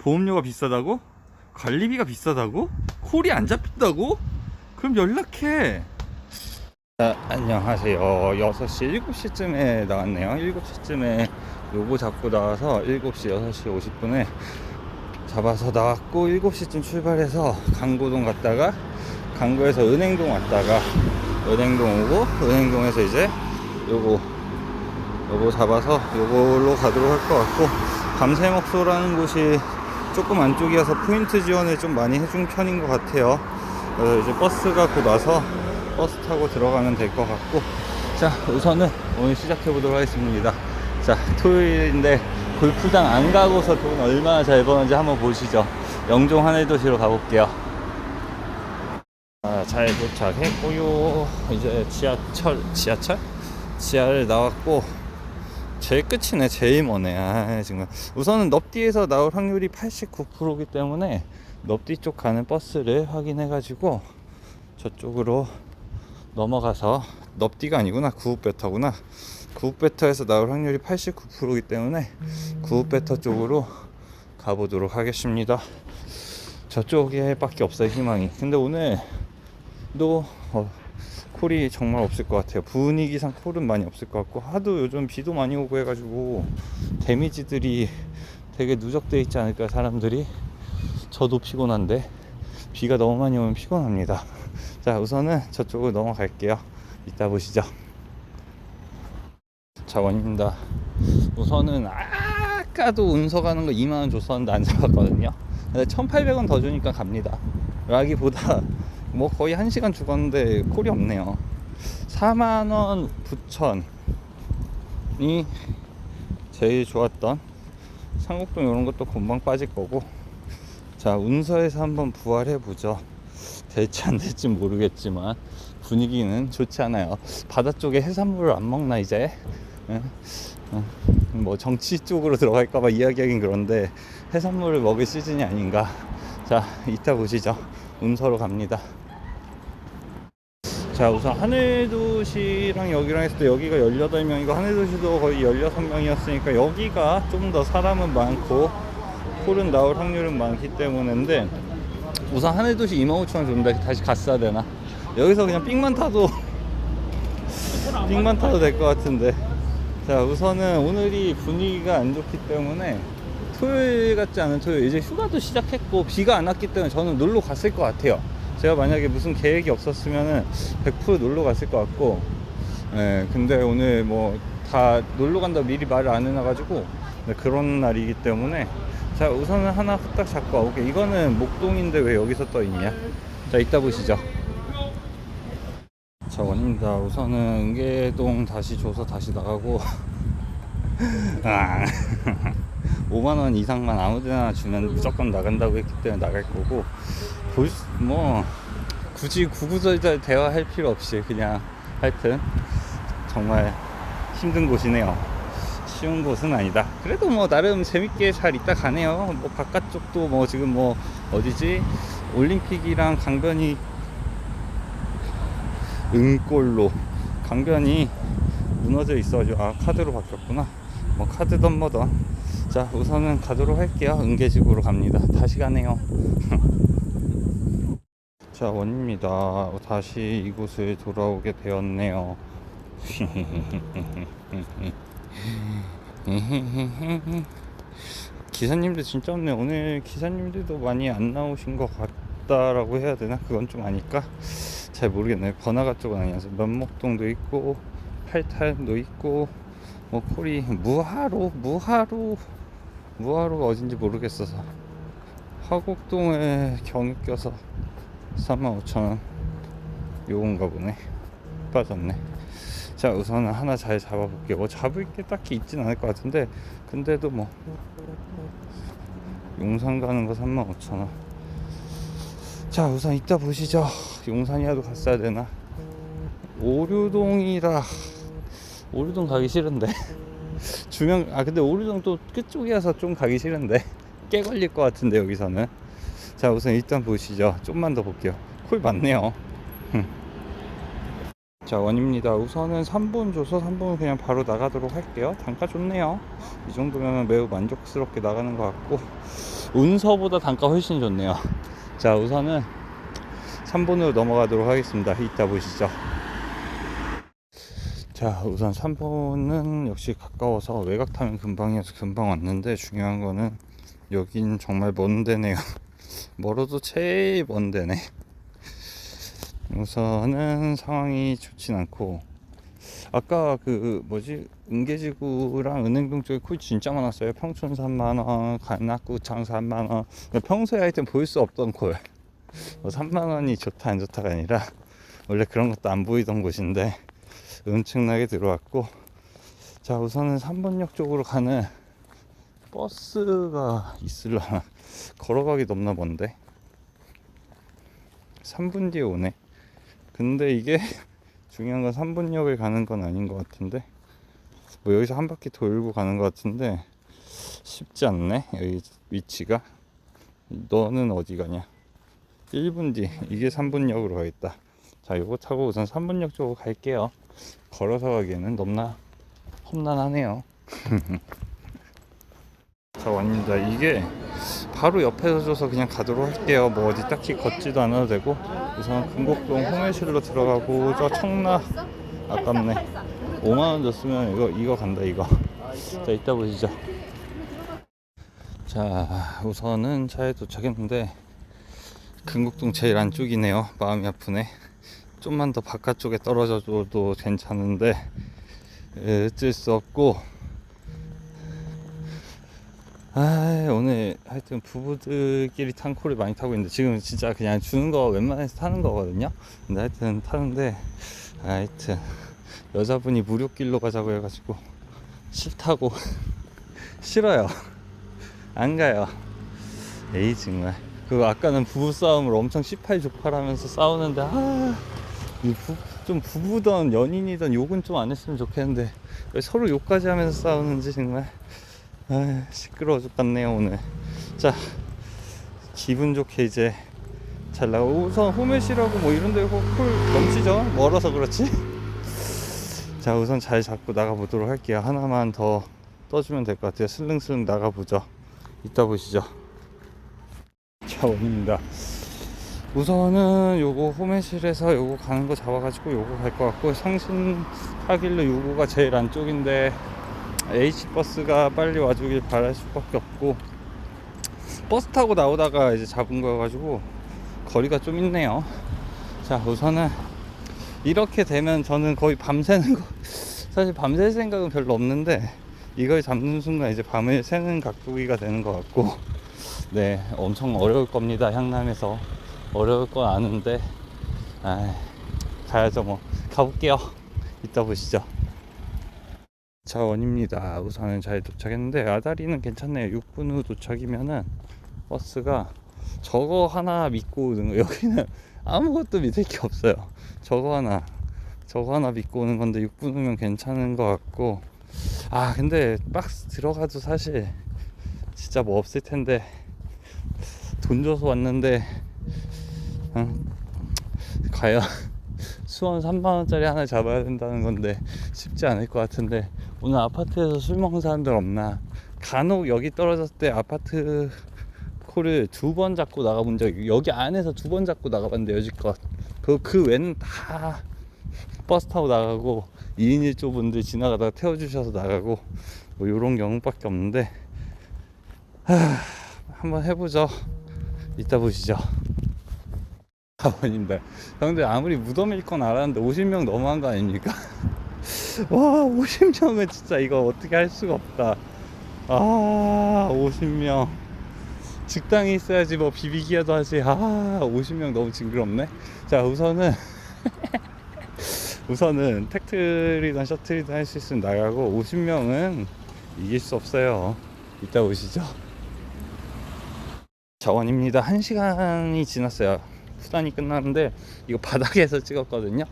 보험료가 비싸다고? 관리비가 비싸다고? 콜이 안 잡힌다고? 그럼 연락해. 자, 안녕하세요. 6시, 7시쯤에 나왔네요. 7시쯤에 요거 잡고 나와서 7시, 6시 50분에 잡아서 나왔고 7시쯤 출발해서 강고동 갔다가 강구에서 은행동 왔다가 은행동 오고 은행동에서 이제 요거 요거 잡아서 요걸로 가도록 할 것 같고 밤새먹소라는 곳이 조금 안쪽이어서 포인트 지원을 좀 많이 해준 편인 것 같아요. 그래서 이제 버스가 곧 와서 버스 타고 들어가면 될 것 같고. 자 우선은 오늘 시작해 보도록 하겠습니다. 자 토요일인데 골프장 안 가고서 돈 얼마나 잘 버는지 한번 보시죠. 영종 하늘도시로 가볼게요. 아, 잘 도착했고요. 이제 지하철 지하철? 지하를 나왔고 제일 끝이네 제일 머네. 아 정말 우선은 넙디에서 나올 확률이 89%이기 때문에 넙디 쪽 가는 버스를 확인해 가지고 저쪽으로 넘어가서 넙디가 아니구나 구읍베터구나. 구읍베터에서 나올 확률이 89%이기 때문에 구읍베터 쪽으로 가보도록 하겠습니다. 저쪽에 밖에 없어요 희망이. 근데 오늘도 어, 콜이 정말 없을 것 같아요. 분위기상 콜은 많이 없을 것 같고 하도 요즘 비도 많이 오고 해가지고 데미지들이 되게 누적돼 있지 않을까 사람들이? 저도 피곤한데 비가 너무 많이 오면 피곤합니다. 자 우선은 저쪽으로 넘어갈게요. 이따 보시죠. 자 원입니다. 우선은 아까도 운서 가는 거 2만원 줬었는데 안 잡았거든요. 근데 1800원 더 주니까 갑니다. 라기보다 뭐 거의 1시간 죽었는데 콜이 없네요. 4만원 9천이 제일 좋았던 상곡동 이런 것도 금방 빠질 거고. 자 운서에서 한번 부활해 보죠. 될지 안 될지 모르겠지만 분위기는 좋지 않아요. 바다 쪽에 해산물을 안 먹나 이제? 뭐 정치 쪽으로 들어갈까봐 이야기하긴 그런데 해산물을 먹을 시즌이 아닌가. 자 이따 보시죠. 운서로 갑니다 자 우선 하늘도시랑 여기랑 했을 때 여기가 18명이고 하늘도시도 거의 16명이었으니까 여기가 좀 더 사람은 많고 콜은 나올 확률은 많기 때문인데 우선 하늘도시 25,000원 줬는데 다시 갔어야 되나? 여기서 그냥 삑만 타도 삑만 타도 될 것 같은데. 자 우선은 오늘이 분위기가 안 좋기 때문에 토요일 같지 않은 토요일 이제 휴가도 시작했고 비가 안 왔기 때문에 저는 놀러 갔을 것 같아요 제가 만약에 무슨 계획이 없었으면은 100% 놀러 갔을 것 같고 예 근데 오늘 뭐 다 놀러 간다 미리 말을 안 해놔가지고 네, 그런 날이기 때문에. 자 우선은 하나 후딱 잡고 와볼게 이거는 목동인데 왜 여기서 떠 있냐? 자 이따 보시죠. 자 원입니다. 우선은 은계동 다시 줘서 다시 나가고. 아 5만원 이상만 아무데나 주면 무조건 나간다고 했기 때문에 나갈 거고 뭐 굳이 구구절절 대화할 필요 없이 그냥 하여튼 정말 힘든 곳이네요. 쉬운 곳은 아니다. 그래도 뭐 나름 재밌게 잘 있다 가네요. 뭐 바깥쪽도 뭐 지금 뭐 어디지? 올림픽이랑 강변이 은골로 강변이 무너져 있어가지고 아 카드로 바뀌었구나. 뭐 카드던 뭐던 자 우선은 가도록 할게요. 은계집으로 갑니다. 다시 가네요 자 원입니다. 다시 이곳을 돌아오게 되었네요. 기사님들 진짜 없네. 오늘 기사님들도 많이 안 나오신 것 같다라고 해야 되나? 그건 좀 아닐까? 잘 모르겠네요. 번화가 쪽은 아니어서. 면목동도 있고 팔탈도 있고 뭐 콜이 무하로 무하로 무하로가 어딘지 모르겠어서. 화곡동에 경유 껴서 35,000원. 요건가 보네. 빠졌네. 자 우선은 하나 잘 잡아볼게요. 뭐 잡을 게 딱히 있진 않을 것 같은데 근데도 뭐. 용산 가는 거 35,000원. 자 우선 이따 보시죠. 용산이라도 갔어야 되나? 오류동이라. 오류동 가기 싫은데. 주명 아 근데 오류동 또 끝쪽이라서 좀 가기 싫은데. 꽤 걸릴 것 같은데 여기서는 자 우선 일단 보시죠 좀만 더 볼게요 콜 맞네요 자 원입니다 우선은 3분 줘서 3분 그냥 바로 나가도록 할게요 단가 좋네요 이 정도면 매우 만족스럽게 나가는 것 같고 운서보다 단가 훨씬 좋네요. 자, 우선은 3번으로 넘어가도록 하겠습니다. 이따 보시죠. 자, 우선 3번은 역시 가까워서 외곽 타면 금방이어서 금방 왔는데 중요한 거는 여긴 정말 먼 데네요. 멀어도 제일 먼 데네. 우선은 상황이 좋진 않고 아까 그 뭐지 은계지구랑 은행동 쪽에 콜 진짜 많았어요. 평촌 3만 원, 간악구청 3만 원. 그러니까 평소에 하여튼 볼 수 없던 콜. 뭐 3만 원이 좋다 안 좋다가 아니라 원래 그런 것도 안 보이던 곳인데 엄청나게 들어왔고 자 우선은 3번역 쪽으로 가는 버스가 있을라나? 걸어가기 너무나 먼데? 3분 뒤에 오네. 근데 이게 중요한 건 3분역을 가는 건 아닌 것 같은데? 뭐 여기서 한 바퀴 돌고 가는 것 같은데 쉽지 않네 여기 위치가. 너는 어디 가냐? 1분 뒤. 이게 3분역으로 가겠다. 자 요거 타고 우선 3분역 쪽으로 갈게요. 걸어서 가기에는 너무나 험난하네요 자 왔습니다. 이게 바로 옆에서 줘서 그냥 가도록 할게요. 뭐 어디 딱히 걷지도 않아도 되고 우선 금곡동 홍해실로 들어가고 저 청라 아깝네. 5만원 줬으면 이거 이거 간다 이거. 자 이따 보시죠. 자 우선은 차에 도착했는데 금곡동 제일 안쪽이네요. 마음이 아프네. 좀만 더 바깥쪽에 떨어져줘도 괜찮은데 에, 어쩔 수 없고 아 오늘 하여튼 부부들끼리 탄 코를 많이 타고 있는데 지금 진짜 그냥 주는 거 웬만해서 타는 거거든요. 근데 하여튼 타는데 하여튼 여자분이 무료길로 가자고 해가지고 싫다고 싫어요. 안 가요. 에이 정말. 그 아까는 부부싸움을 엄청 18족팔 하면서 싸우는데 아, 이 부, 좀 부부던 연인이던 욕은 좀 안 했으면 좋겠는데 왜 서로 욕까지 하면서 싸우는지 정말 아, 시끄러워 죽겠네요 오늘. 자 기분 좋게 이제 잘 나오고 우선 호메시라고 뭐 이런 데콜 넘치죠? 멀어서 그렇지? 자 우선 잘 잡고 나가보도록 할게요. 하나만 더 떠주면 될 것 같아요. 슬릉슬릉 나가보죠. 이따 보시죠. 자 원입니다. 우선은 요거 호메실에서 요거 가는 거 잡아가지고 요거 갈 것 같고 성신 하길로 요거가 제일 안쪽인데 H버스가 빨리 와주길 바랄 수밖에 없고 버스 타고 나오다가 이제 잡은 거여가지고 거리가 좀 있네요. 자 우선은 이렇게 되면 저는 거의 밤새는 거 사실 밤샐 생각은 별로 없는데 이걸 잡는 순간 이제 밤을 새는 각도기가 되는 것 같고 네 엄청 어려울 겁니다 향남에서. 어려울 건 아는데 아 가야죠 뭐. 가볼게요. 이따 보시죠 자 원입니다. 우선은 잘 도착했는데 아다리는 괜찮네요. 6분 후 도착이면은 버스가 저거 하나 믿고 오는 거. 여기는 아무것도 믿을 게 없어요. 저거 하나 저거 하나 믿고 오는 건데 6분 후면 괜찮은 것 같고. 아 근데 박스 들어가도 사실 진짜 뭐 없을 텐데. 돈 줘서 왔는데 응? 과연 수원 3만원짜리 하나 잡아야 된다는 건데 쉽지 않을 것 같은데 오늘 아파트에서 술 먹는 사람들 없나? 간혹 여기 떨어졌을 때 아파트 코를 두 번 잡고 나가본 적이 여기 안에서 두 번 잡고 나가봤는데 여지껏 그, 그 외는 다 버스 타고 나가고 2인 1조 분들 지나가다가 태워주셔서 나가고 뭐 요런 경우밖에 없는데 하, 한번 해보죠. 이따 보시죠 아버님들 형들 아무리 무덤 일 건 알았는데 50명 너무한 거 아닙니까? 와 50명은 진짜 이거 어떻게 할 수가 없다. 아 50명. 직당이 있어야지 뭐 비비기라도 하지. 아 50명 너무 징그럽네. 자 우선은 우선은 택트리든 셔틀이든 할 수 있으면 나가고 50명은 이길 수 없어요. 이따 오시죠. 자원입니다. 1시간이 지났어요 수단이 끝났는데 이거 바닥에서 찍었거든요.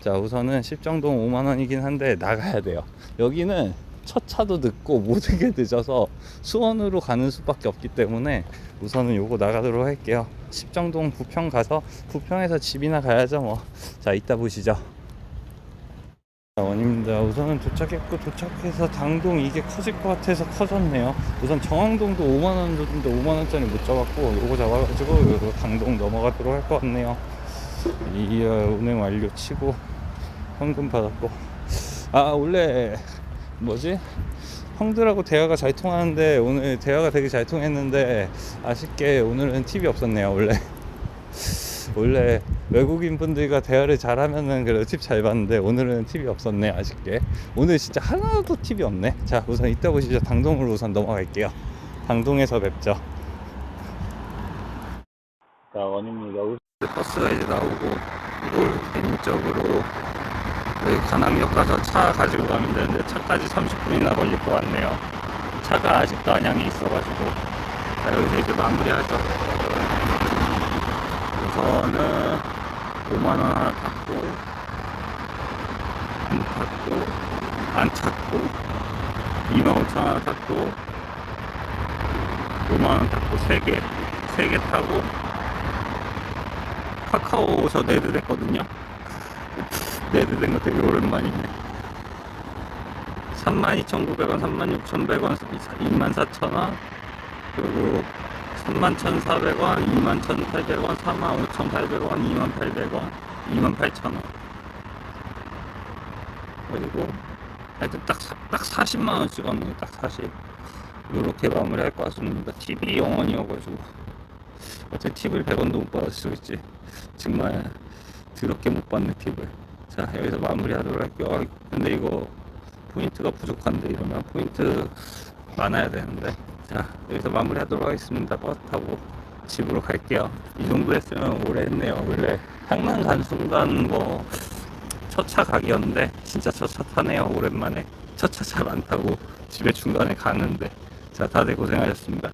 자 우선은 10정동 5만원이긴 한데 나가야 돼요. 여기는 첫 차도 늦고 모든 게 늦어서 수원으로 가는 수밖에 없기 때문에 우선은 요거 나가도록 할게요. 10정동 부평 가서 부평에서 집이나 가야죠 뭐. 자 이따 보시죠 원입니다. 우선은 도착했고 도착해서 당동 이게 커질 것 같아서 커졌네요. 우선 정황동도 5만 원 줬는데 5만 원짜리 못 잡았고 요거 잡아가지고 요거 당동 넘어가도록 할 것 같네요. 이 어, 운행 완료 치고 현금 받았고 아 원래 뭐지 형들하고 대화가 잘 통하는데 오늘 대화가 되게 잘 통했는데 아쉽게 오늘은 팁이 없었네요 원래 원래 외국인 분들과 대화를 잘하면은 그래도 팁잘 받는데 오늘은 팁이 없었네 아쉽게. 오늘 진짜 하나도 팁이 없네. 자 우선 이따 보시죠 당동으로 우선 넘어갈게요. 당동에서 뵙죠. 자 원입니다 버스가 이제 나오고 이걸 개인적으로 여기 관악역 가서 차 가지고 가면 되는데 차까지 30분이나 걸릴 것 같네요. 차가 아직도 안양에 있어가지고. 자 여기서 이제 마무리하죠. 우선은 5만 원 하나 닫고 안 닫고 안 찾고 2만 5천 하나 닫고 5만원 닫고 3개 3개 타고 카카오 저 네드 됐거든요. 네드 된거 되게 오랜만이네. 32,900원, 36,100원, 24,000원 그리고 31,400원, 21,800원, 45,800원, 28,800원, 28,000원. 그리고 하여튼 딱, 사- 딱 40만원 찍었네 딱 40. 이렇게 마무리 할 것 같습니다. TV 영원이어가지고. 어차피 팁을 100원도 못 받을 수 있지. 정말 더럽게 못 받는 팁을. 자 여기서 마무리 하도록 할게요. 아, 근데 이거 포인트가 부족한데 이러면 포인트 많아야 되는데 자 여기서 마무리하도록 하겠습니다. 버스 타고 집으로 갈게요. 이 정도 했으면 오래 했네요. 원래 항만 간 순간 뭐 첫차 각이었는데 진짜 첫차 타네요 오랜만에. 첫차 잘 안 타고 집에 중간에 가는데. 자 다들 고생하셨습니다